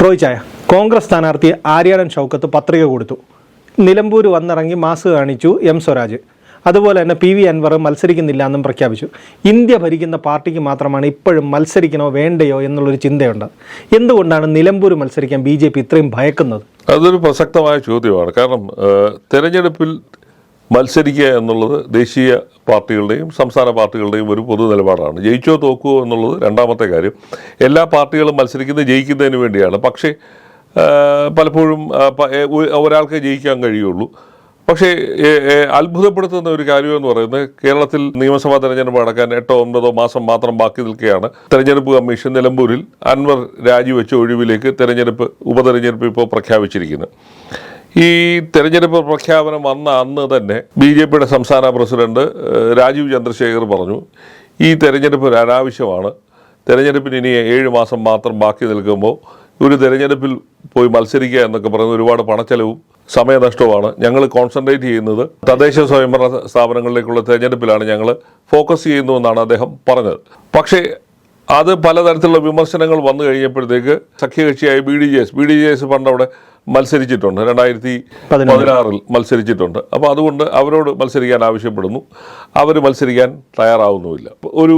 Troy ചായ. കോൺഗ്രസ് സ്ഥാനാർത്ഥി ആര്യാടൻ ഷൗക്കത്ത് പത്രിക കൊടുത്തു. നിലമ്പൂർ വന്നിറങ്ങി മാസ് കാണിച്ചു എം സ്വരാജ്. അതുപോലെ തന്നെ പി വി അൻവർ മത്സരിക്കുന്നില്ല എന്നും പ്രഖ്യാപിച്ചു. ഇന്ത്യ ഭരിക്കുന്ന പാർട്ടിക്ക് മാത്രമാണ് ഇപ്പോഴും മത്സരിക്കണോ വേണ്ടയോ എന്നുള്ളൊരു ചിന്തയുണ്ട്. എന്തുകൊണ്ടാണ് നിലമ്പൂർ മത്സരിക്കാൻ ബി ഇത്രയും ഭയക്കുന്നത്? അതൊരു പ്രസക്തമായ ചോദ്യമാണ്. കാരണം തെരഞ്ഞെടുപ്പിൽ മത്സരിക്കുക എന്നുള്ളത് ദേശീയ പാർട്ടികളുടെയും സംസ്ഥാന പാർട്ടികളുടെയും ഒരു പൊതു നിലപാടാണ്. ജയിച്ചോ തോക്കുവോ എന്നുള്ളത് രണ്ടാമത്തെ കാര്യം. എല്ലാ പാർട്ടികളും മത്സരിക്കുന്നത് ജയിക്കുന്നതിന് വേണ്ടിയാണ്. പക്ഷേ പലപ്പോഴും ഒരാൾക്ക് ജയിക്കാൻ കഴിയുള്ളൂ. പക്ഷേ അത്ഭുതപ്പെടുത്തുന്ന ഒരു കാര്യം എന്ന് പറയുന്നത് കേരളത്തിൽ നിയമസഭാ തെരഞ്ഞെടുപ്പ് നടക്കാൻ എട്ടോ ഒൻപതോ മാസം മാത്രം ബാക്കി നിൽക്കുകയാണ്. തെരഞ്ഞെടുപ്പ് കമ്മീഷൻ നിലമ്പൂരിൽ അൻവർ രാജിവെച്ച ഒഴിവിലേക്ക് തെരഞ്ഞെടുപ്പ് ഉപതെരഞ്ഞെടുപ്പ് ഇപ്പോൾ പ്രഖ്യാപിച്ചിരിക്കുന്നത് ഈ തെരഞ്ഞെടുപ്പ് പ്രഖ്യാപനം വന്ന അന്ന് തന്നെ ബി ജെ പിയുടെ സംസ്ഥാന പ്രസിഡന്റ് രാജീവ് ചന്ദ്രശേഖർ പറഞ്ഞു ഈ തെരഞ്ഞെടുപ്പ് അനാവശ്യമാണ്. തെരഞ്ഞെടുപ്പിന് ഇനി ഏഴ് മാസം മാത്രം ബാക്കി നിൽക്കുമ്പോൾ ഒരു തെരഞ്ഞെടുപ്പിൽ പോയി മത്സരിക്കുക എന്നൊക്കെ പറയുന്നത് ഒരുപാട് പണച്ചെലവും സമയനഷ്ടവുമാണ്. ഞങ്ങൾ കോൺസെൻട്രേറ്റ് ചെയ്യുന്നത് തദ്ദേശ സ്വയംഭരണ സ്ഥാപനങ്ങളിലേക്കുള്ള തെരഞ്ഞെടുപ്പിലാണ് ഞങ്ങൾ ഫോക്കസ് ചെയ്യുന്നുവെന്നാണ് അദ്ദേഹം പറഞ്ഞത്. പക്ഷേ അത് പലതരത്തിലുള്ള വിമർശനങ്ങൾ വന്നു കഴിഞ്ഞപ്പോഴത്തേക്ക് സഖ്യകക്ഷിയായ B D J S B D J S പണ്ട് അവിടെ മത്സരിച്ചിട്ടുണ്ട്. രണ്ടായിരത്തി പതിനാറ്. പതിനാറിൽ മത്സരിച്ചിട്ടുണ്ട്. അപ്പോൾ അതുകൊണ്ട് അവരോട് മത്സരിക്കാൻ ആവശ്യപ്പെടുന്നു. അവർ മത്സരിക്കാൻ തയ്യാറാവുന്നുമില്ല. ഒരു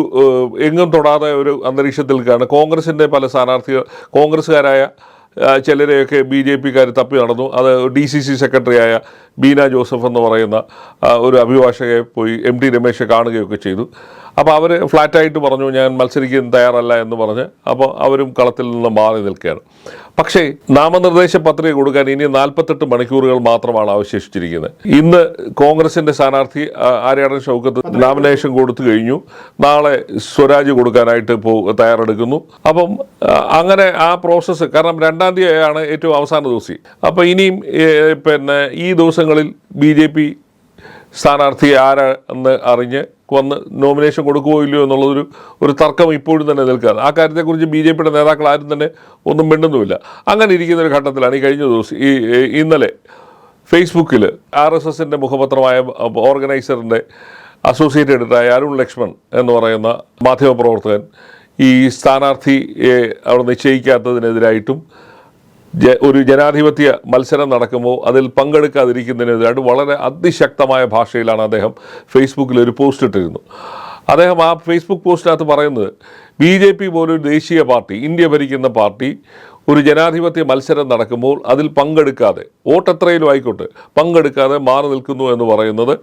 എങ്ങും തൊടാതെ ഒരു അന്തരീക്ഷത്തിലേക്കാണ് കോൺഗ്രസിന്റെ പല സ്ഥാനാർത്ഥികൾ കോൺഗ്രസ്സുകാരായ ചിലരെയൊക്കെ ബി ജെ പിക്കാർ തപ്പി നടന്നു. അത് ഡി സി സി സെക്രട്ടറിയായ ബീന ജോസഫ് എന്ന് പറയുന്ന ഒരു അഭിഭാഷകയെ പോയി എം ടി രമേശ് കാണുകയൊക്കെ ചെയ്തു. അപ്പോൾ അവർ ഫ്ലാറ്റായിട്ട് പറഞ്ഞു ഞാൻ മത്സരിക്കാൻ തയ്യാറല്ല എന്ന് പറഞ്ഞ് അപ്പോൾ അവരും കളത്തിൽ നിന്ന് മാറി നിൽക്കുകയാണ്. പക്ഷേ നാമനിർദ്ദേശ പത്രിക കൊടുക്കാൻ ഇനി നാൽപ്പത്തെട്ട് മണിക്കൂറുകൾ മാത്രമാണ് അവശേഷിച്ചിരിക്കുന്നത്. ഇന്ന് കോൺഗ്രസിന്റെ സ്ഥാനാർത്ഥി ആര്യാടൻ ഷൗക്കത്ത് നാമിനേഷൻ കൊടുത്തു കഴിഞ്ഞു. നാളെ സ്വരാജ് കൊടുക്കാനായിട്ട് പോ തയ്യാറെടുക്കുന്നു. അപ്പം അങ്ങനെ ആ പ്രോസസ്സ് കാരണം രണ്ടാം തീയതിയാണ് ഏറ്റവും അവസാന ദിവസം. അപ്പോൾ ഇനിയും പിന്നെ ഈ ദിവസങ്ങളിൽ ബി ജെ പി സ്ഥാനാർത്ഥി ആരാ എന്ന് അറിഞ്ഞ് വന്ന് നോമിനേഷൻ കൊടുക്കുമോ ഇല്ലയോ എന്നുള്ളതൊരു ഒരു തർക്കം ഇപ്പോഴും തന്നെ നിൽക്കുകയാണ് ആ കാര്യത്തെക്കുറിച്ച് ബി ജെ പിയുടെ നേതാക്കൾ ആരും തന്നെ ഒന്നും മിണ്ടുന്നുമില്ല. അങ്ങനെ ഇരിക്കുന്ന ഒരു ഘട്ടത്തിലാണ് ഈ കഴിഞ്ഞ ദിവസം ഈ ഇന്നലെ ഫേസ്ബുക്കിൽ ആർ എസ് എസിന്റെ മുഖപത്രമായ ഓർഗനൈസറിന്റെ അസോസിയേറ്റ് എഡിറ്ററായ അരുൺ ലക്ഷ്മൺ എന്ന് പറയുന്ന മാധ്യമപ്രവർത്തകൻ ഈ സ്ഥാനാർത്ഥിയെ അവിടെ നിശ്ചയിക്കാത്തതിനെതിരായിട്ടും ഒരു ജനാധിപത്യ മത്സരം നടക്കുമ്പോൾ അതിൽ പങ്കെടുക്കാതിരിക്കുന്നതിനെതിരായിട്ട് വളരെ അതിശക്തമായ ഭാഷയിലാണ് അദ്ദേഹം ഫേസ്ബുക്കിൽ ഒരു പോസ്റ്റ് ഇട്ടിരുന്നു. അദ്ദേഹം ആ ഫേസ്ബുക്ക് പോസ്റ്റിനകത്ത് പറയുന്നത് ബി ജെ പി പോലൊരു ദേശീയ പാർട്ടി ഇന്ത്യ ഭരിക്കുന്ന പാർട്ടി ഒരു ജനാധിപത്യ മത്സരം നടക്കുമ്പോൾ അതിൽ പങ്കെടുക്കാതെ വോട്ടത്രയിലും ആയിക്കോട്ടെ പങ്കെടുക്കാതെ മാറി നിൽക്കുന്നു എന്ന് പറയുന്നത്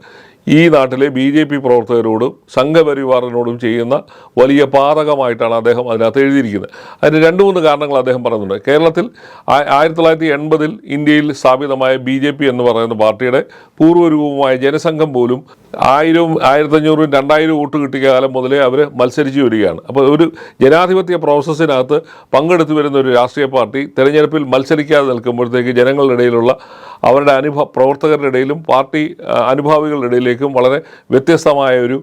ഈ നാട്ടിലെ ബി ജെ പി പ്രവർത്തകരോടും സംഘപരിവാറിനോടും ചെയ്യുന്ന വലിയ പാതകമായിട്ടാണ് അദ്ദേഹം അതിനകത്ത് എഴുതിയിരിക്കുന്നത്. അതിന് രണ്ട് മൂന്ന് കാരണങ്ങൾ അദ്ദേഹം പറയുന്നുണ്ട്. കേരളത്തിൽ ആയിരത്തി തൊള്ളായിരത്തി എൺപതിൽ ഇന്ത്യയിൽ സ്ഥാപിതമായ ബി ജെ പി എന്ന് പറയുന്ന പാർട്ടിയുടെ പൂർവരൂപമായ ജനസംഘം പോലും ആയിരവും ആയിരത്തഞ്ഞൂറും രണ്ടായിരം വോട്ട് കിട്ടിയ കാലം മുതലേ അവർ മത്സരിച്ചു വരികയാണ്. അപ്പോൾ ഒരു ജനാധിപത്യ പ്രോസസ്സിനകത്ത് പങ്കെടുത്തു വരുന്ന ഒരു രാഷ്ട്രീയ പാർട്ടി തെരഞ്ഞെടുപ്പിൽ മത്സരിക്കാതെ നിൽക്കുമ്പോഴത്തേക്ക് ജനങ്ങളുടെ ഇടയിലുള്ള അവരുടെ അനുഭവ പ്രവർത്തകരുടെ ഇടയിലും പാർട്ടി അനുഭാവികളുടെ അനുഭാവികളുടെ ഇടയിലേക്കും വളരെ വ്യത്യസ്തമായ ഒരു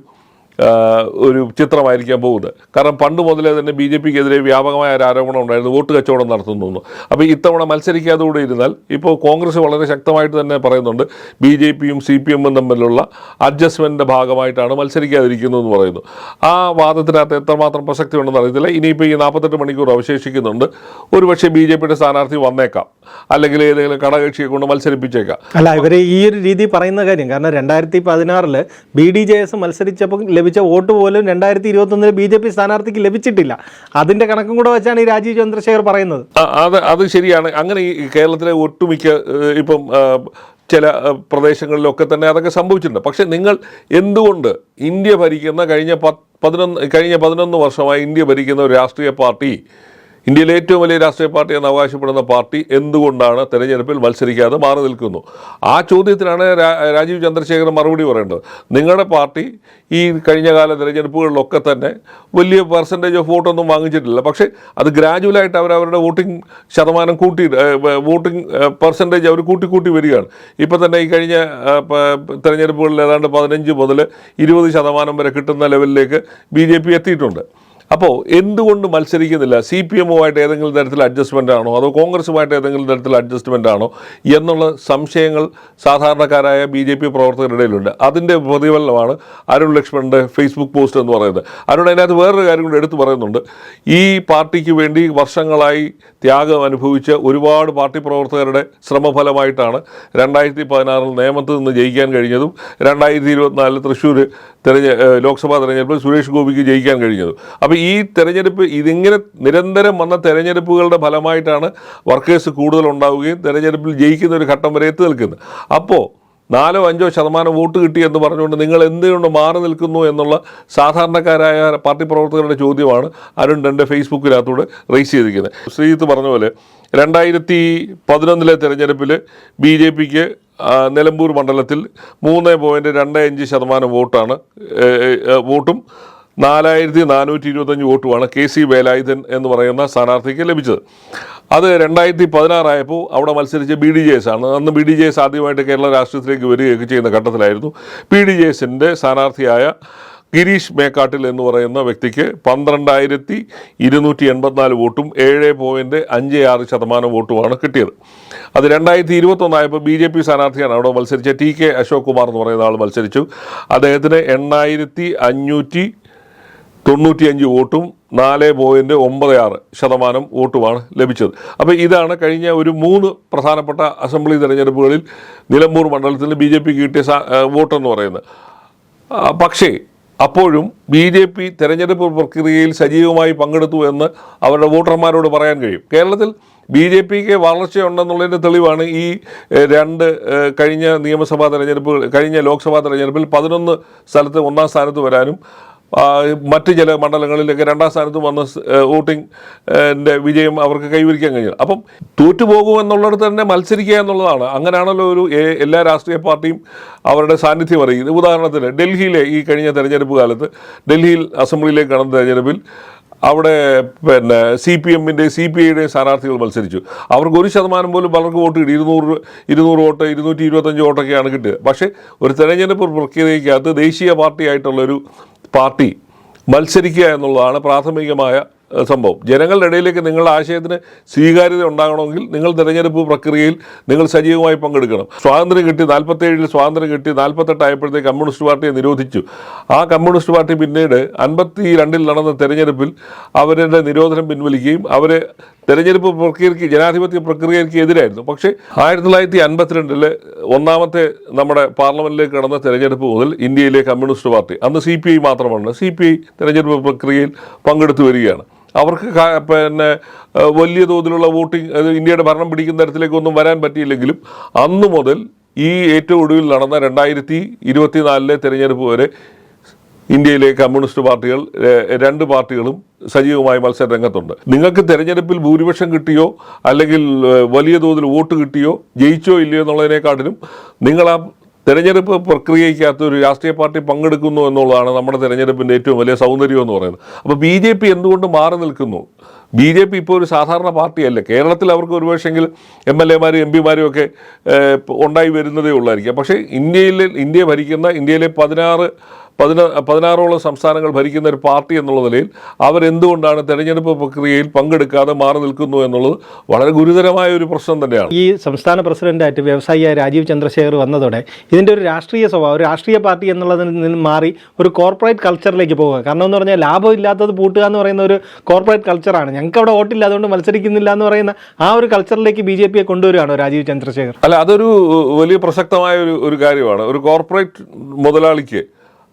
ഒരു ചിത്രമായിരിക്കാൻ പോകുന്നത്. കാരണം പണ്ട് മുതലേ തന്നെ ബി ജെ പിക്കെതിരെ വ്യാപകമായ ഒരു ആരോപണം ഉണ്ടായിരുന്നു. വോട്ട് കച്ചവടം നടത്തുന്നു. അപ്പോൾ ഇത്തവണ മത്സരിക്കാതെ കൂടെ ഇരുന്നാൽ ഇപ്പോൾ കോൺഗ്രസ് വളരെ ശക്തമായിട്ട് തന്നെ പറയുന്നുണ്ട്. ബി ജെ പിയും സി പി എമ്മും തമ്മിലുള്ള അഡ്ജസ്റ്റ്മെന്റിന്റെ ഭാഗമായിട്ടാണ് മത്സരിക്കാതിരിക്കുന്നു എന്ന് പറയുന്നു. ആ വാദത്തിനകത്ത് എത്രമാത്രം പ്രസക്തി ഉണ്ടെന്ന് അറിയത്തില്ല. ഇനിയിപ്പോൾ ഈ നാൽപ്പത്തെട്ട് മണിക്കൂർ അവശേഷിക്കുന്നുണ്ട്. ഒരുപക്ഷെ ബി ജെ പിയുടെ സ്ഥാനാർത്ഥി വന്നേക്കാം. അല്ലെങ്കിൽ ഏതെങ്കിലും ഘടകകക്ഷിയെ കൊണ്ട് മത്സരിപ്പിച്ചേക്കാം. അല്ല ഇവർ ഈ ഒരു രീതി പറയുന്ന കാര്യം. കാരണം രണ്ടായിരത്തി പതിനാറിൽ ബി ഡി ജെ എസ് മത്സരിച്ചപ്പോൾ ലഭിച്ച വോട്ട് പോലും രണ്ടായിരത്തി ഇരുപത്തൊന്നിൽ ബി ജെ പി സ്ഥാനാർത്ഥിക്ക് ലഭിച്ചിട്ടില്ല. അതിന്റെ കണക്കും കൂടെ വെച്ചാണ് ഈ രാജീവ് ചന്ദ്രശേഖർ പറയുന്നത്. അത് അത് ശരിയാണ്. അങ്ങനെ ഈ കേരളത്തിലെ ഒട്ടുമിക്ക ഇപ്പം ചില പ്രദേശങ്ങളിലൊക്കെ തന്നെ അതൊക്കെ സംഭവിച്ചിട്ടുണ്ട്. പക്ഷെ നിങ്ങൾ എന്തുകൊണ്ട് ഇന്ത്യ ഭരിക്കുന്ന കഴിഞ്ഞ പതിനൊന്ന് കഴിഞ്ഞ പതിനൊന്ന് വർഷമായി ഇന്ത്യ ഭരിക്കുന്ന ഒരു രാഷ്ട്രീയ പാർട്ടി ഇന്ത്യയിലെ ഏറ്റവും വലിയ രാഷ്ട്രീയ പാർട്ടി എന്ന് അവകാശപ്പെടുന്ന പാർട്ടി എന്തുകൊണ്ടാണ് തെരഞ്ഞെടുപ്പിൽ മത്സരിക്കാതെ മാറി നിൽക്കുന്നു? ആ ചോദ്യത്തിനാണ് രാജീവ് ചന്ദ്രശേഖർ മറുപടി പറയേണ്ടത്. നിങ്ങളുടെ പാർട്ടി ഈ കഴിഞ്ഞ കാല തെരഞ്ഞെടുപ്പുകളിലൊക്കെ തന്നെ വലിയ പെർസെന്റേജ് ഓഫ് വോട്ടൊന്നും വാങ്ങിച്ചിട്ടില്ല. പക്ഷേ അത് ഗ്രാജുവലായിട്ട് അവർ അവരുടെ വോട്ടിംഗ് ശതമാനം കൂട്ടി വോട്ടിംഗ് പെർസെന്റേജ് അവർ കൂട്ടി കൂട്ടി വരികയാണ്. ഇപ്പോൾ തന്നെ ഈ കഴിഞ്ഞ തിരഞ്ഞെടുപ്പുകളിൽ ഏതാണ്ട് പതിനഞ്ച് മുതൽ ഇരുപത് ശതമാനം വരെ കിട്ടുന്ന ലെവലിലേക്ക് ബി ജെ പി എത്തിയിട്ടുണ്ട്. അപ്പോൾ എന്തുകൊണ്ട് മത്സരിക്കുന്നില്ല? സി പി എമ്മുമായിട്ട് ഏതെങ്കിലും തരത്തിൽ അഡ്ജസ്റ്റ്മെന്റ് ആണോ? അതോ കോൺഗ്രസുമായിട്ട് ഏതെങ്കിലും തരത്തിൽ അഡ്ജസ്റ്റ്മെന്റ് ആണോ? എന്നുള്ള സംശയങ്ങൾ സാധാരണക്കാരായ ബി ജെ പി പ്രവർത്തകരുടെ ഇടയിലുണ്ട്. അതിന്റെ പ്രതിഫലനമാണ് അരുൺ ലക്ഷ്മണന്റെ ഫേസ്ബുക്ക് പോസ്റ്റ് എന്ന് പറയുന്നത്. അരുൺ അതിനകത്ത് വേറൊരു കാര്യം കൂടി എടുത്തു പറയുന്നുണ്ട്. ഈ പാർട്ടിക്ക് വേണ്ടി വർഷങ്ങളായി ത്യാഗം അനുഭവിച്ച ഒരുപാട് പാർട്ടി പ്രവർത്തകരുടെ ശ്രമഫലമായിട്ടാണ് രണ്ടായിരത്തി പതിനാറിൽ നേമത്ത് നിന്ന് ജയിക്കാൻ കഴിഞ്ഞതും രണ്ടായിരത്തി ഇരുപത്തിനാലിൽ തൃശ്ശൂർ തെരഞ്ഞെ ലോക്സഭാ തെരഞ്ഞെടുപ്പിൽ സുരേഷ് ഗോപിക്ക് ജയിക്കാൻ കഴിഞ്ഞതും. അപ്പോൾ ഈ തെരഞ്ഞെടുപ്പ് ഇതിങ്ങനെ നിരന്തരം വന്ന തെരഞ്ഞെടുപ്പുകളുടെ ഫലമായിട്ടാണ് വർക്കേഴ്സ് കൂടുതൽ ഉണ്ടാവുകയും തെരഞ്ഞെടുപ്പിൽ ജയിക്കുന്ന ഒരു ഘട്ടം വരെ എത്തി നിൽക്കുന്നത്. അപ്പോൾ നാലോ അഞ്ചോ ശതമാനം വോട്ട് കിട്ടി എന്ന് പറഞ്ഞുകൊണ്ട് നിങ്ങൾ എന്തുകൊണ്ട് മാറി നിൽക്കുന്നു എന്നുള്ള സാധാരണക്കാരായ പാർട്ടി പ്രവർത്തകരുടെ ചോദ്യമാണ് അരുൺ എന്റെ ഫേസ്ബുക്കിനകത്തൂടെ റേസ് ചെയ്തിരിക്കുന്നത്. ശ്രീജിത്ത് പറഞ്ഞ പോലെ രണ്ടായിരത്തി പതിനൊന്നിലെ തെരഞ്ഞെടുപ്പിൽ ബി ജെ പിക്ക് നിലമ്പൂർ മണ്ഡലത്തിൽ മൂന്ന് പോയിന്റ് രണ്ട് അഞ്ച് ശതമാനം വോട്ടാണ് വോട്ടും നാലായിരത്തി നാനൂറ്റി ഇരുപത്തഞ്ച് വോട്ടുമാണ് കെ സി വേലായുധൻ എന്ന് പറയുന്ന സ്ഥാനാർത്ഥിക്ക് ലഭിച്ചത്. അത് രണ്ടായിരത്തി പതിനാറായപ്പോൾ അവിടെ മത്സരിച്ച ബി ഡി ജെ എസ് ആണ്. അന്ന് ബി ഡി ജെ എസ് ആദ്യമായിട്ട് കേരള രാഷ്ട്രീയത്തിലേക്ക് വരികയൊക്കെ ചെയ്യുന്ന ഘട്ടത്തിലായിരുന്നു. ബി ഡി ജെ എസിന്റെ സ്ഥാനാർത്ഥിയായ ഗിരീഷ് മേക്കാട്ടിൽ എന്ന് പറയുന്ന വ്യക്തിക്ക് പന്ത്രണ്ടായിരത്തി ഇരുന്നൂറ്റി എൺപത്തിനാല് വോട്ടും ഏഴ് പോയിന്റ് അഞ്ച് ആറ് ശതമാനം വോട്ടുമാണ് കിട്ടിയത്. അത് രണ്ടായിരത്തി ഇരുപത്തൊന്നായപ്പോൾ ബി ജെ പി സ്ഥാനാർത്ഥിയാണ്. അവിടെ മത്സരിച്ച ടി കെ അശോക് കുമാർ എന്ന് പറയുന്ന ആൾ മത്സരിച്ചു. അദ്ദേഹത്തിന് എണ്ണായിരത്തി അഞ്ഞൂറ്റി തൊണ്ണൂറ്റിയഞ്ച് വോട്ടും നാല് പോയിന്റ് ഒമ്പത് ആറ് ശതമാനം വോട്ടുമാണ് ലഭിച്ചത്. അപ്പോൾ ഇതാണ് കഴിഞ്ഞ ഒരു മൂന്ന് പ്രധാനപ്പെട്ട അസംബ്ലി തെരഞ്ഞെടുപ്പുകളിൽ നിലമ്പൂർ മണ്ഡലത്തിൽ ബി ജെ പി കിട്ടിയ വോട്ടെന്ന് പറയുന്നത്. പക്ഷേ അപ്പോഴും ബി ജെ പി തെരഞ്ഞെടുപ്പ് പ്രക്രിയയിൽ സജീവമായി പങ്കെടുത്തു എന്ന് അവരുടെ വോട്ടർമാരോട് പറയാൻ കഴിയും. കേരളത്തിൽ ബി ജെ പിക്ക് വളർച്ചയുണ്ടെന്നുള്ളതിന്റെ തെളിവാണ് ഈ രണ്ട് കഴിഞ്ഞ നിയമസഭാ തെരഞ്ഞെടുപ്പുകൾ കഴിഞ്ഞ ലോക്സഭാ തെരഞ്ഞെടുപ്പിൽ പതിനൊന്ന് സ്ഥലത്ത് ഒന്നാം സ്ഥാനത്ത് വരാനും മറ്റ് ചില മണ്ഡലങ്ങളിലൊക്കെ രണ്ടാം സ്ഥാനത്ത് വന്ന വോട്ടിംഗിന്റെ വോട്ടിംഗ് ന്റെ വിജയം അവർക്ക് കൈവരിക്കാൻ കഴിഞ്ഞത് അപ്പം തോറ്റുപോകുമെന്നുള്ളിടത്ത് തന്നെ മത്സരിക്കുക എന്നുള്ളതാണ്. അങ്ങനെയാണല്ലോ ഒരു എല്ലാ രാഷ്ട്രീയ പാർട്ടിയും അവരുടെ സാന്നിധ്യം അറിയുന്നത്. ഉദാഹരണത്തിന് ഡൽഹിയിലെ ഈ കഴിഞ്ഞ തെരഞ്ഞെടുപ്പ് കാലത്ത് ഡൽഹിയിൽ അസംബ്ലിയിലേക്ക് നടന്ന തെരഞ്ഞെടുപ്പിൽ അവിടെ പിന്നെ സി പി എമ്മിന്റെ സി പി ഐയുടെയും സ്ഥാനാർത്ഥികൾ മത്സരിച്ചു. അവർക്ക് ഒരു ശതമാനം പോലും പലർക്ക് വോട്ട് കിട്ടി. ഇരുന്നൂറ് ഇരുന്നൂറ് വോട്ട് ഇരുന്നൂറ്റി ഇരുപത്തഞ്ച് വോട്ടൊക്കെയാണ് കിട്ടിയത് പക്ഷേ ഒരു തെരഞ്ഞെടുപ്പ് പ്രക്രിയയ്ക്കകത്ത് ദേശീയ പാർട്ടിയായിട്ടുള്ളൊരു പാർട്ടി മത്സരിക്കുക എന്നുള്ളതാണ് പ്രാഥമികമായ സംഭവം. ജനങ്ങളുടെ ഇടയിലേക്ക് നിങ്ങളുടെ ആശയത്തിന് സ്വീകാര്യത ഉണ്ടാകണമെങ്കിൽ നിങ്ങൾ തിരഞ്ഞെടുപ്പ് പ്രക്രിയയിൽ നിങ്ങൾ സജീവമായി പങ്കെടുക്കണം. സ്വാതന്ത്ര്യം കിട്ടി നാൽപ്പത്തേഴിൽ സ്വാതന്ത്ര്യം കിട്ടി നാൽപ്പത്തെട്ടായപ്പോഴത്തേക്ക് കമ്മ്യൂണിസ്റ്റ് പാർട്ടിയെ നിരോധിച്ചു. ആ കമ്മ്യൂണിസ്റ്റ് പാർട്ടി പിന്നീട് അൻപത്തി രണ്ടിൽ നടന്ന തെരഞ്ഞെടുപ്പിൽ അവരുടെ നിരോധനം പിൻവലിക്കുകയും അവരെ തെരഞ്ഞെടുപ്പ് പ്രക്രിയയ്ക്ക് ജനാധിപത്യ പ്രക്രിയയ്ക്ക് എതിരായിരുന്നു. പക്ഷേ ആയിരത്തി തൊള്ളായിരത്തി അൻപത്തിരണ്ടിലെ ഒന്നാമത്തെ നമ്മുടെ പാർലമെന്റിലേക്ക് കടന്ന തെരഞ്ഞെടുപ്പ് മുതൽ ഇന്ത്യയിലെ കമ്മ്യൂണിസ്റ്റ് പാർട്ടി അന്ന് സി മാത്രമാണ് സി തെരഞ്ഞെടുപ്പ് പ്രക്രിയയിൽ പങ്കെടുത്തു വരികയാണ്. അവർക്ക് പിന്നെ വലിയ തോതിലുള്ള വോട്ടിംഗ് ഇന്ത്യയുടെ ഭരണം പിടിക്കുന്ന തരത്തിലേക്കൊന്നും വരാൻ പറ്റിയില്ലെങ്കിലും അന്ന് മുതൽ ഈ ഏറ്റവും ഒടുവിൽ നടന്ന രണ്ടായിരത്തി ഇരുപത്തിനാലിലെ തെരഞ്ഞെടുപ്പ് വരെ ഇന്ത്യയിലെ കമ്മ്യൂണിസ്റ്റ് പാർട്ടികൾ രണ്ട് പാർട്ടികളും സജീവമായി മത്സര രംഗത്തുണ്ട് നിങ്ങൾക്ക് തെരഞ്ഞെടുപ്പിൽ ഭൂരിപക്ഷം കിട്ടിയോ അല്ലെങ്കിൽ വലിയ തോതിൽ വോട്ട് കിട്ടിയോ ജയിച്ചോ ഇല്ലയോ എന്നുള്ളതിനെക്കാട്ടിലും നിങ്ങൾ ആ തെരഞ്ഞെടുപ്പ് പ്രക്രിയയ്ക്കകത്ത് ഒരു രാഷ്ട്രീയ പാർട്ടി പങ്കെടുക്കുന്നു എന്നുള്ളതാണ് നമ്മുടെ തെരഞ്ഞെടുപ്പിന്റെ ഏറ്റവും വലിയ സൗന്ദര്യം എന്ന് പറയുന്നത്. അപ്പോൾ ബി ജെ പി എന്തുകൊണ്ട് മാറി നിൽക്കുന്നു? ബി ജെ പി ഇപ്പോൾ ഒരു സാധാരണ പാർട്ടിയല്ല. കേരളത്തിൽ അവർക്ക് ഒരുപക്ഷെങ്കിൽ എം എൽ എമാരും എം പിമാരും ഒക്കെ ഉണ്ടായി വരുന്നതേ ഉള്ളായിരിക്കാം. പക്ഷേ ഇന്ത്യയിൽ ഇന്ത്യ ഭരിക്കുന്ന ഇന്ത്യയിലെ പതിനാറ് പതിന പതിനാറോളം സംസ്ഥാനങ്ങൾ ഭരിക്കുന്ന ഒരു പാർട്ടി എന്നുള്ള നിലയിൽ അവരെന്തുകൊണ്ടാണ് തെരഞ്ഞെടുപ്പ് പ്രക്രിയയിൽ പങ്കെടുക്കാതെ മാറി നിൽക്കുന്നു എന്നുള്ളത് വളരെ ഗുരുതരമായ ഒരു പ്രശ്നം തന്നെയാണ്. ഈ സംസ്ഥാന പ്രസിഡന്റായിട്ട് വ്യവസായിയായ രാജീവ് ചന്ദ്രശേഖർ വന്നതോടെ ഇതിന്റെ ഒരു രാഷ്ട്രീയ സ്വഭാവം രാഷ്ട്രീയ പാർട്ടി എന്നുള്ളതിൽ നിന്ന് മാറി ഒരു കോർപ്പറേറ്റ് കൾച്ചറിലേക്ക് പോവുക കാരണം എന്ന് പറഞ്ഞാൽ ലാഭം ഇല്ലാത്തത് പൂട്ടുക എന്ന് പറയുന്ന ഒരു കോർപ്പറേറ്റ് കൾച്ചറാണ്. ഞങ്ങൾക്ക് അവിടെ വോട്ടില്ല അതുകൊണ്ട് മത്സരിക്കുന്നില്ല എന്ന് പറയുന്ന ആ ഒരു കൾച്ചറിലേക്ക് ബി ജെ പിയെ കൊണ്ടുവരികയാണോ രാജീവ് ചന്ദ്രശേഖർ. അല്ല അതൊരു വലിയ പ്രസക്തമായ ഒരു ഒരു കാര്യമാണ്. ഒരു കോർപ്പറേറ്റ് മുതലാളിക്ക്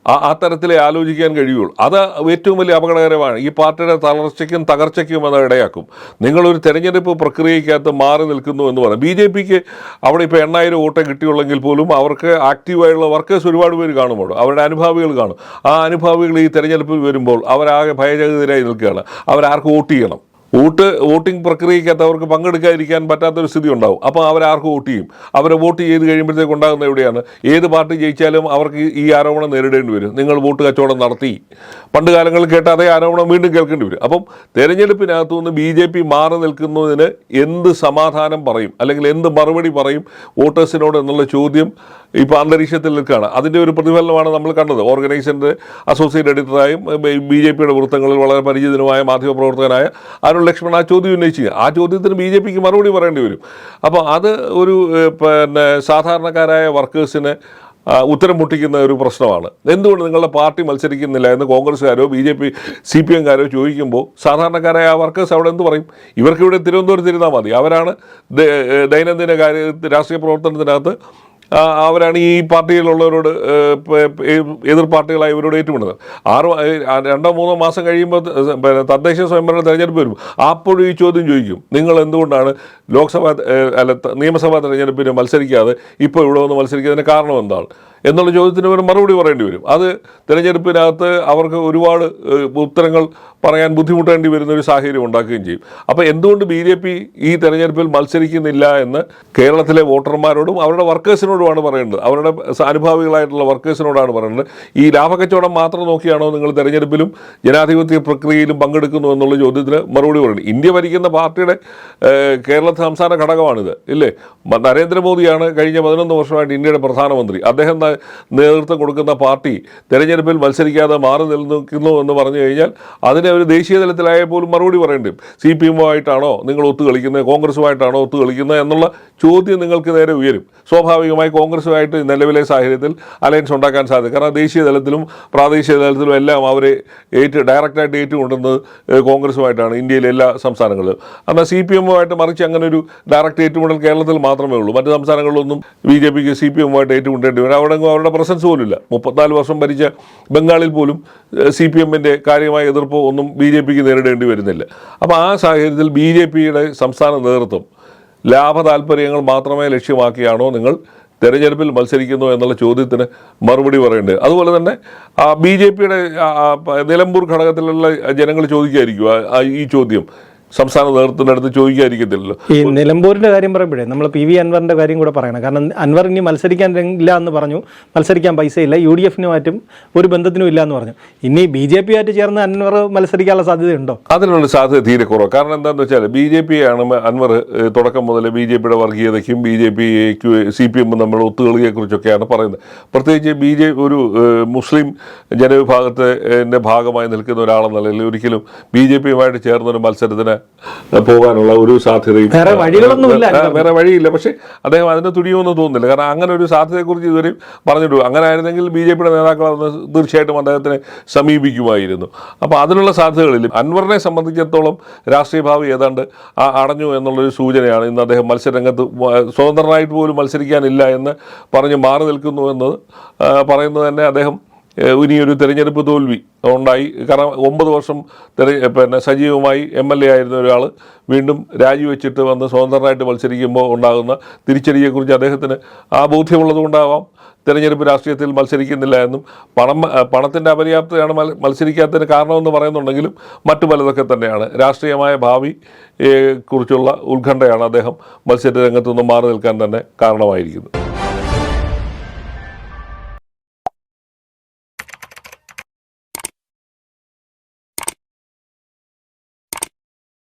ആ തരത്തിലേ ആലോചിക്കാൻ കഴിയുള്ളൂ. അത് ഏറ്റവും വലിയ അപകടകരമാണ്. ഈ പാർട്ടിയുടെ തളർച്ചയ്ക്കും തകർച്ചയ്ക്കും അത് ഇടയാക്കും. നിങ്ങളൊരു തെരഞ്ഞെടുപ്പ് പ്രക്രിയയ്ക്കകത്ത് മാറി നിൽക്കുന്നു എന്ന് പറയാം. ബി ജെ പിക്ക് അവിടെ ഇപ്പോൾ എണ്ണായിരം വോട്ടേ കിട്ടിയുള്ളെങ്കിൽ പോലും അവർക്ക് ആക്റ്റീവായുള്ള വർക്കേഴ്സ് ഒരുപാട് പേര് കാണുമ്പോൾ അവരുടെ അനുഭാവികൾ കാണും. ആ അനുഭാവികൾ ഈ തെരഞ്ഞെടുപ്പിൽ വരുമ്പോൾ അവരാകെ ഭയചകിതരായി നിൽക്കുകയാണ്. അവരാർക്ക് വോട്ട് ചെയ്യണം. വോട്ട് വോട്ടിംഗ് പ്രക്രിയക്കകത്ത് അവർക്ക് പങ്കെടുക്കാതിരിക്കാൻ പറ്റാത്തൊരു സ്ഥിതി ഉണ്ടാവും അപ്പോൾ അവരാർക്ക് വോട്ട് ചെയ്യും. അവരെ വോട്ട് ചെയ്ത് കഴിയുമ്പോഴത്തേക്ക് ഉണ്ടാകുന്ന എവിടെയാണ്? ഏത് പാർട്ടി ജയിച്ചാലും അവർക്ക് ഈ- ആരോപണം നേരിടേണ്ടി വരും. നിങ്ങൾ വോട്ട് കച്ചവടം നടത്തി. പണ്ട് കാലങ്ങളിൽ കേട്ട അതേ ആരോപണം വീണ്ടും കേൾക്കേണ്ടി വരും. അപ്പം തെരഞ്ഞെടുപ്പിനകത്തു നിന്ന് ബി ജെ പി മാറി നിൽക്കുന്നതിന് എന്ത് സമാധാനം പറയും? അല്ലെങ്കിൽ എന്ത് മറുപടി പറയും വോട്ടേഴ്സിനോട് എന്നുള്ള ചോദ്യം ഇപ്പോൾ അന്തരീക്ഷത്തിൽ നിൽക്കുകയാണ്. അതിന്റെ ഒരു പ്രതിഫലനമാണ് നമ്മൾ കണ്ടത്. ഓർഗനൈസേഷന്റെ അസോസിയേറ്റ് എഡിറ്ററായും ബി ജെ പിയുടെ വൃത്തങ്ങളിൽ വളരെ പരിചിതനുമായ മാധ്യമപ്രവർത്തകനായ അരുൺ ലക്ഷ്മൺ ആ ചോദ്യം ഉന്നയിച്ചു ആ ചോദ്യത്തിന് ബി ജെ പിക്ക് മറുപടി പറയേണ്ടി വരും. അപ്പോൾ അത് ഒരു പിന്നെ സാധാരണക്കാരായ വർക്കേഴ്സിന് ഉത്തരം മുട്ടിക്കുന്ന ഒരു പ്രശ്നമാണ്. എന്തുകൊണ്ട് നിങ്ങളുടെ പാർട്ടി മത്സരിക്കുന്നില്ല എന്ന് കോൺഗ്രസ്സുകാരോ B J P C P എംകാരോ ചോദിക്കുമ്പോൾ സാധാരണക്കാരായ വർക്കേഴ്സ് അവിടെ എന്ത് പറയും? ഇവർക്ക് ഇവിടെ തിരുവനന്തപുരത്ത് ഇരുന്നാൽ മതി. അവരാണ് ദൈനംദിന കാര്യ രാഷ്ട്രീയ പ്രവർത്തനത്തിനകത്ത് അവരാണ് ഈ പാർട്ടിയിലുള്ളവരോട് എതിർ പാർട്ടികളായി ഇവരോട് ഏറ്റുമുട്ടുന്നത്. ആറ് രണ്ടോ മൂന്നോ മാസം കഴിയുമ്പോൾ തദ്ദേശ സ്വയംഭരണ തെരഞ്ഞെടുപ്പ് വരും. അപ്പോഴും ഈ ചോദ്യം ചോദിക്കും. നിങ്ങൾ എന്തുകൊണ്ടാണ് ലോക്സഭാ അല്ല നിയമസഭാ തെരഞ്ഞെടുപ്പിന് മത്സരിക്കാതെ ഇപ്പോൾ ഇവിടെ വന്ന് മത്സരിക്കുന്നതിന് കാരണം എന്താണ്? എന്നുള്ള ചോദ്യത്തിന് ഒരു മറുപടി പറയേണ്ടി വരും. അത് തിരഞ്ഞെടുപ്പിനകത്ത് അവർക്ക് ഒരുപാട് ഉത്തരങ്ങൾ പറയാൻ ബുദ്ധിമുട്ടേണ്ടി വരുന്ന ഒരു സാഹചര്യം ഉണ്ടാക്കുകയും ചെയ്യും. അപ്പോൾ എന്തുകൊണ്ട് ബി ജെ പി ഈ തെരഞ്ഞെടുപ്പിൽ മത്സരിക്കുന്നില്ല എന്ന് കേരളത്തിലെ വോട്ടർമാരോടും അവരുടെ വർക്കേഴ്സിനോടുമാണ് പറയേണ്ടത് അവരുടെ അനുഭാവികളായിട്ടുള്ള വർക്കേഴ്സിനോടാണ് പറയുന്നത്. ഈ ലാഭക്കച്ചവടം മാത്രം നോക്കിയാണോ നിങ്ങൾ തെരഞ്ഞെടുപ്പിലും ജനാധിപത്യ പ്രക്രിയയിലും പങ്കെടുക്കുന്നു എന്നുള്ള ചോദ്യത്തിന് മറുപടി പറയുന്നത്. ഇന്ത്യ ഭരിക്കുന്ന പാർട്ടിയുടെ കേരള സംസ്ഥാന ഘടകമാണിത് ഇല്ലേ? നരേന്ദ്രമോദിയാണ് കഴിഞ്ഞ പതിനൊന്ന് വർഷമായിട്ട് ഇന്ത്യയുടെ പ്രധാനമന്ത്രി. അദ്ദേഹം നേതൃത്വം കൊടുക്കുന്ന പാർട്ടി തെരഞ്ഞെടുപ്പിൽ മത്സരിക്കാതെ മാറി നിൽക്കുന്നു എന്ന് പറഞ്ഞു കഴിഞ്ഞാൽ അതിനെ ഒരു ദേശീയ തലത്തിലായ പോലും മറുപടി പറയേണ്ടി സി പി എമ്മുമായിട്ടാണോ നിങ്ങൾ ഒത്തു കളിക്കുന്നത് കോൺഗ്രസുമായിട്ടാണോ ഒത്തു കളിക്കുന്നത് എന്നുള്ള ചോദ്യം നിങ്ങൾക്ക് നേരെ ഉയരും. സ്വാഭാവികമായി കോൺഗ്രസുമായിട്ട് നിലവിലെ സാഹചര്യത്തിൽ അലയൻസ് ഉണ്ടാക്കാൻ സാധിക്കും കാരണം ദേശീയ തലത്തിലും പ്രാദേശിക തലത്തിലും എല്ലാം അവരെ ഏറ്റ് ഡയറക്റ്റായിട്ട് ഏറ്റുകൊണ്ടുന്നത് കോൺഗ്രസുമായിട്ടാണ് ഇന്ത്യയിലെ എല്ലാ സംസ്ഥാനങ്ങളിലും. എന്നാൽ സി പി എമ്മുമായിട്ട് മറിച്ച് അങ്ങനെ ഒരു ഡയറക്റ്റ് ഏറ്റുമുട്ടൽ കേരളത്തിൽ മാത്രമേ ഉള്ളൂ. മറ്റ് സംസ്ഥാനങ്ങളിലൊന്നും ബി ജെ പിക്ക് സി പി എമ്മുമായിട്ട് ഏറ്റുമുട്ടേണ്ടി വരും. അവിടെ അവരുടെ പ്രസൻസ് പോലും ഇല്ല മുപ്പത്തിനാല് വർഷം ഭരിച്ച ബംഗാളിൽ പോലും സി പി എമ്മിന്റെ കാര്യമായ എതിർപ്പോ ഒന്നും ബി ജെ പിക്ക് നേരിടേണ്ടി വരുന്നില്ല. അപ്പോൾ ആ സാഹചര്യത്തിൽ ബി ജെ പിയുടെ സംസ്ഥാന നേതൃത്വം ലാഭ താല്പര്യങ്ങൾ മാത്രമേ ലക്ഷ്യമാക്കിയാണോ നിങ്ങൾ തെരഞ്ഞെടുപ്പിൽ മത്സരിക്കുന്നു എന്നുള്ള ചോദ്യത്തിന് മറുപടി പറയേണ്ടത്? അതുപോലെ തന്നെ ബി ജെ പിയുടെ നിലമ്പൂർ ഘടകത്തിലുള്ള ജനങ്ങൾ ആ ഈ ചോദ്യം. സംസ്ഥാന നേതൃത്വത്തിന്റെ അടുത്ത് ചോദിക്കാതിരിക്കത്തില്ലല്ലോ. ഈ നിലമ്പൂരിന്റെ കാര്യം പറയുമ്പോഴേ നമ്മൾ പി വി അൻവറിന്റെ കാര്യം കൂടെ പറയണം. കാരണം അൻവർ ഇനി മത്സരിക്കാൻ ഇല്ല എന്ന് പറഞ്ഞു. മത്സരിക്കാൻ പൈസ ഇല്ല. യു ഡി എഫിനുമായിട്ടും ഒരു ബന്ധത്തിനും ഇല്ല എന്ന് പറഞ്ഞു. ഇനി ബി ജെ പി ആയിട്ട് ചേർന്ന് അൻവർ മത്സരിക്കാനുള്ള സാധ്യതയുണ്ടോ? അതിനുള്ള സാധ്യത തീരെ കുറവ്. കാരണം എന്താണെന്ന് വെച്ചാൽ ബി ജെ പി ആണ് അൻവർ തുടക്കം മുതൽ ബി ജെ പിയുടെ വർഗീയതയ്ക്കും B J P C P എമ്മും തമ്മിലുള്ള ഒത്തുകളിയെക്കുറിച്ചൊക്കെയാണ് പറയുന്നത്. പ്രത്യേകിച്ച് ബി ജെ ഒരു മുസ്ലിം ജനവിഭാഗത്തിന്റെ ഭാഗമായി നിൽക്കുന്ന ഒരാളെന്ന നിലയിൽ ഒരിക്കലും ബി ജെ പിയുമായിട്ട് ചേർന്നൊരു മത്സരത്തിന് പോകാനുള്ള ഒരു സാധ്യതയും വേറെ വഴികളൊന്നുമില്ല വേറെ വഴിയില്ല. പക്ഷേ അദ്ദേഹം അതിന് തുടിയുമെന്ന് തോന്നുന്നില്ല. കാരണം അങ്ങനെ ഒരു സാധ്യതയെക്കുറിച്ച് ഇതുവരെയും പറഞ്ഞിട്ടു അങ്ങനെ ആയിരുന്നെങ്കിൽ ബി ജെ പിയുടെ നേതാക്കൾ അന്ന് തീർച്ചയായിട്ടും അദ്ദേഹത്തിനെ സമീപിക്കുമായിരുന്നു. അപ്പോൾ അതിനുള്ള സാധ്യതകളില്ല. അൻവറിനെ സംബന്ധിച്ചിടത്തോളം രാഷ്ട്രീയ ഭാവി ഏതാണ്ട് ആ അടഞ്ഞു എന്നുള്ളൊരു സൂചനയാണ് ഇന്ന് അദ്ദേഹം മത്സരരംഗത്ത് സ്വതന്ത്രനായിട്ട് പോലും മത്സരിക്കാനില്ല എന്ന് പറഞ്ഞ് മാറി നിൽക്കുന്നു എന്നത് പറയുന്നത് തന്നെ അദ്ദേഹം ഇനിയൊരു തെരഞ്ഞെടുപ്പ് തോൽവി. ഉണ്ടായി കാരണം ഒമ്പത് വർഷം തെര പിന്നെ സജീവമായി എം എൽ എ ആയിരുന്ന ഒരാൾ വീണ്ടും രാജിവെച്ചിട്ട് വന്ന് സ്വതന്ത്രനായിട്ട് മത്സരിക്കുമ്പോൾ ഉണ്ടാകുന്ന തിരിച്ചടിയെക്കുറിച്ച് അദ്ദേഹത്തിന് ആ ബോധ്യമുള്ളത് കൊണ്ടാവാം തെരഞ്ഞെടുപ്പ് രാഷ്ട്രീയത്തിൽ മത്സരിക്കുന്നില്ല എന്നും പണം പണത്തിന്റെ അപര്യാപ്തതയാണ് മൽ- മത്സരിക്കാത്തതിന് കാരണമെന്ന് പറയുന്നുണ്ടെങ്കിലും മറ്റു പലതൊക്കെ തന്നെയാണ്. രാഷ്ട്രീയമായ ഭാവി കുറിച്ചുള്ള ഉത്കണ്ഠയാണ് അദ്ദേഹം മത്സര രംഗത്തുനിന്ന് മാറി നിൽക്കാൻ തന്നെ കാരണമായിരിക്കുന്നത്.